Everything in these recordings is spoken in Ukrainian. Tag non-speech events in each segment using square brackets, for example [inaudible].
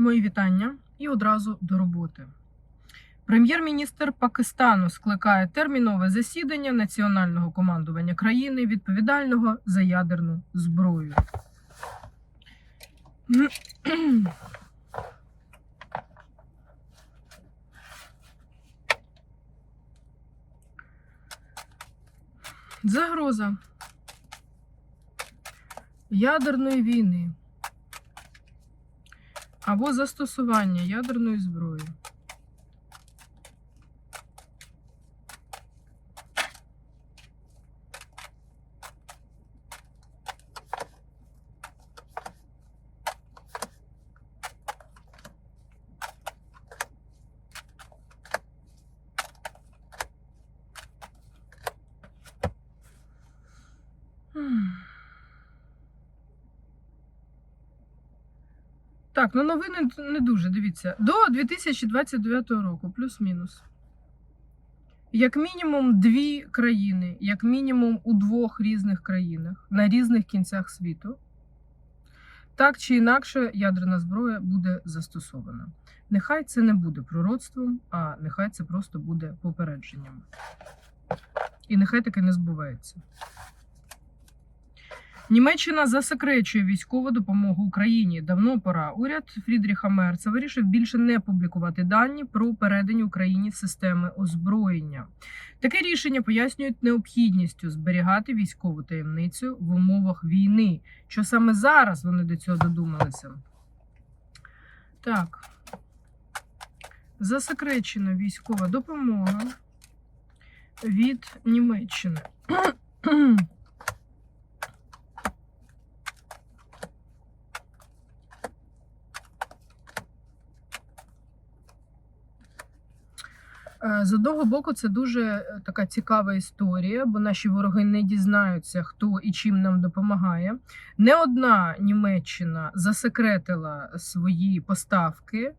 Мої вітання і одразу до роботи. Прем'єр-міністр Пакистану скликає термінове засідання національного командування країни, відповідального за ядерну зброю. Загроза ядерної війни або застосування ядерної зброї. Так, ну новини не дуже. Дивіться. До 2029 року, плюс-мінус. Як мінімум дві країни, як мінімум у двох різних країнах на різних кінцях світу. Так чи інакше, ядерна зброя буде застосована. Нехай це не буде пророцтвом, а нехай це просто буде попередженням. І нехай таке не збувається. Німеччина засекречує військову допомогу Україні. Давно пора. Уряд Фрідріха Мерца вирішив більше не публікувати дані про передані Україні системи озброєння. Таке рішення пояснюють необхідністю зберігати військову таємницю в умовах війни. Що саме зараз вони до цього додумалися? Так. Засекречена військова допомога від Німеччини. З одного боку, це дуже е, така цікава історія, бо наші вороги не дізнаються, хто і чим нам допомагає. Не одна Німеччина засекретила свої поставки. Е,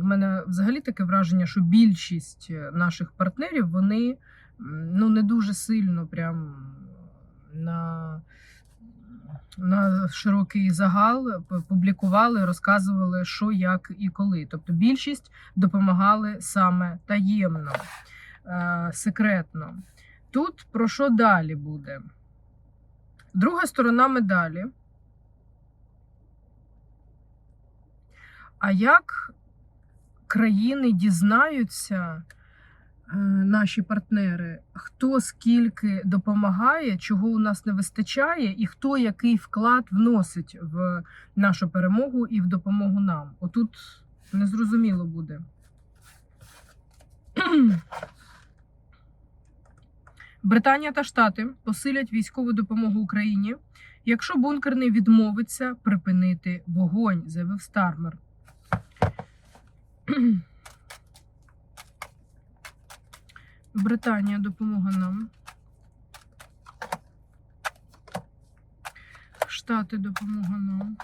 В мене взагалі таке враження, що більшість е, наших партнерів вони ну не дуже сильно прям на, на широкий загал публікували, розказували, що, як і коли. Тобто більшість допомагали саме таємно, е, секретно. Тут про що далі буде? Друга сторона медалі. А як країни дізнаються, е, наші партнери, хто скільки допомагає, чого у нас не вистачає, і хто який вклад вносить в нашу перемогу і в допомогу нам? Отут незрозуміло буде. [clears throat] Британія та Штати посилять військову допомогу Україні, якщо бункерний відмовиться припинити вогонь, заявив Стармер. [clears throat] Британія допомога нам. Штати допомога нам.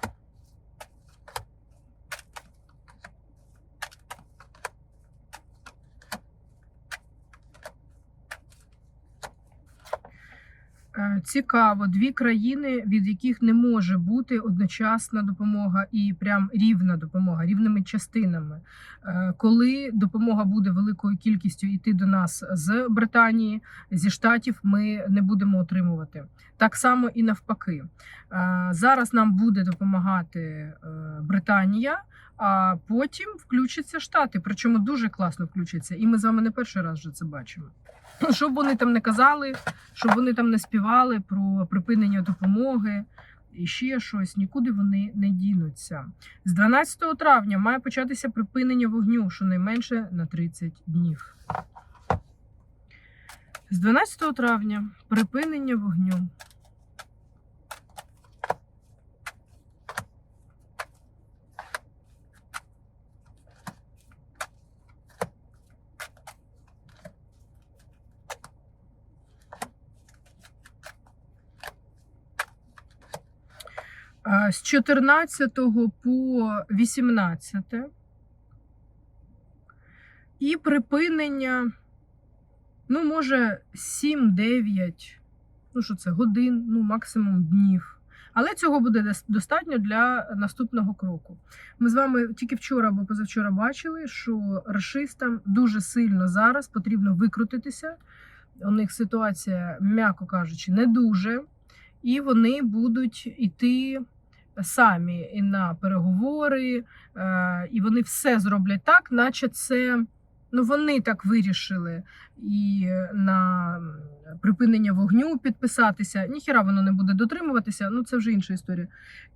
Цікаво, дві країни, від яких не може бути одночасна допомога і прям рівна допомога, рівними частинами. Е, Коли допомога буде великою кількістю йти до нас з Британії, зі штатів, ми не будемо отримувати. Так само і навпаки. Е, Зараз нам буде допомагати е, Британія, а потім включаться Штати. Причому дуже класно включаться. І ми з вами не перший раз вже це бачимо. Щоб вони там не казали, щоб вони там не співали про припинення допомоги і ще щось, нікуди вони не дінуться. З 12 травня має початися припинення вогню, щонайменше на 30 днів. З 12 травня припинення вогню. З 14 по 18 і припинення, ну, може, 7-9, ну що це, годин, ну, максимум днів. Але цього буде достатньо для наступного кроку. Ми з вами тільки вчора або позавчора бачили, що рашистам дуже сильно зараз потрібно викрутитися. У них ситуація, м'яко кажучи, не дуже, і вони будуть йти самі і на переговори, е, і вони все зроблять так, наче це. Ну, вони так вирішили і на припинення вогню підписатися. Ніхіра воно не буде дотримуватися, ну це вже інша історія.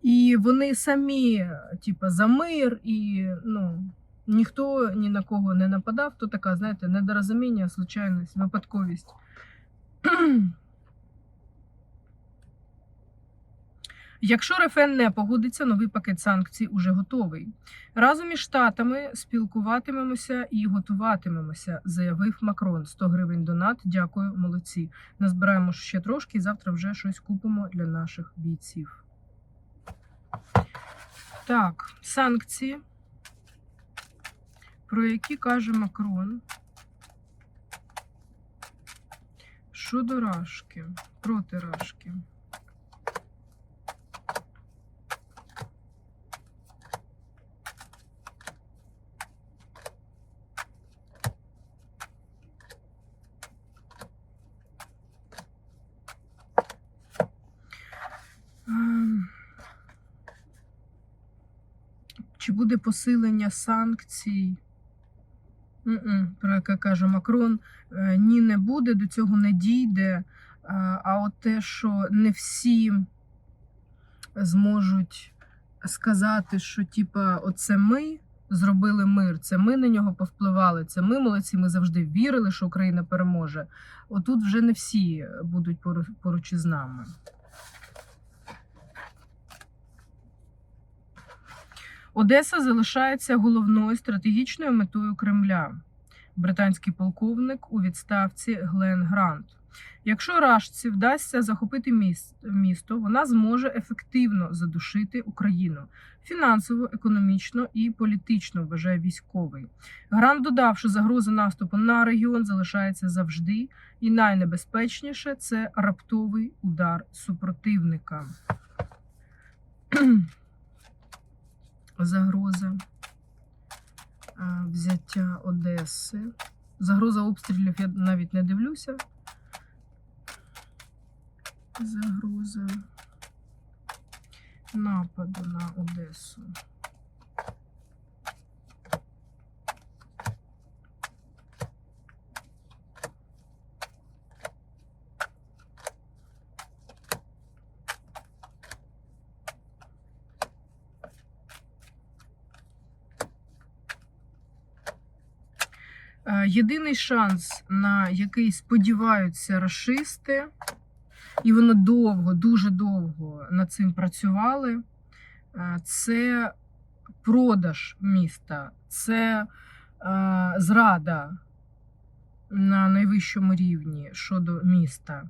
І вони самі, типа, за мир, і ну, ніхто ні на кого не нападав. То така, знаєте, недорозуміння, случайність, випадковість. Якщо РФН не погодиться, новий пакет санкцій уже готовий. Разом із штатами спілкуватимемося і готуватимемося, заявив Макрон. 100 гривень донат. Дякую, молодці. Назбираємо ще трошки і завтра вже щось купимо для наших бійців. Так, санкції, про які каже Макрон. Щодо Рашки, проти Рашки. Чи буде посилення санкцій? Про яке каже Макрон, Е, ні, не буде, до цього не дійде. Е, А от те, що не всі зможуть сказати, що типа, оце ми зробили мир, це ми на нього повпливали, це ми молодці, ми завжди вірили, що Україна переможе. Отут вже не всі будуть поруч із нами. Одеса залишається головною стратегічною метою Кремля. Британський полковник у відставці Глен Грант. Якщо Рашці вдасться захопити місто, вона зможе ефективно задушити Україну фінансово, економічно і політично, вважає військовий. Грант додав, що загроза наступу на регіон залишається завжди, і найнебезпечніше це раптовий удар супротивника. Загроза е, взяття Одеси. Загроза обстрілів я навіть не дивлюся. Загроза нападу на Одесу. Єдиний шанс, на який сподіваються расисти, і вони довго, дуже довго над цим працювали, е, це продаж міста, це е, зрада на найвищому рівні щодо міста.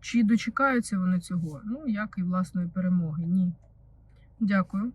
Чи дочекаються вони цього? Ну, як і власної перемоги? Ні. Дякую.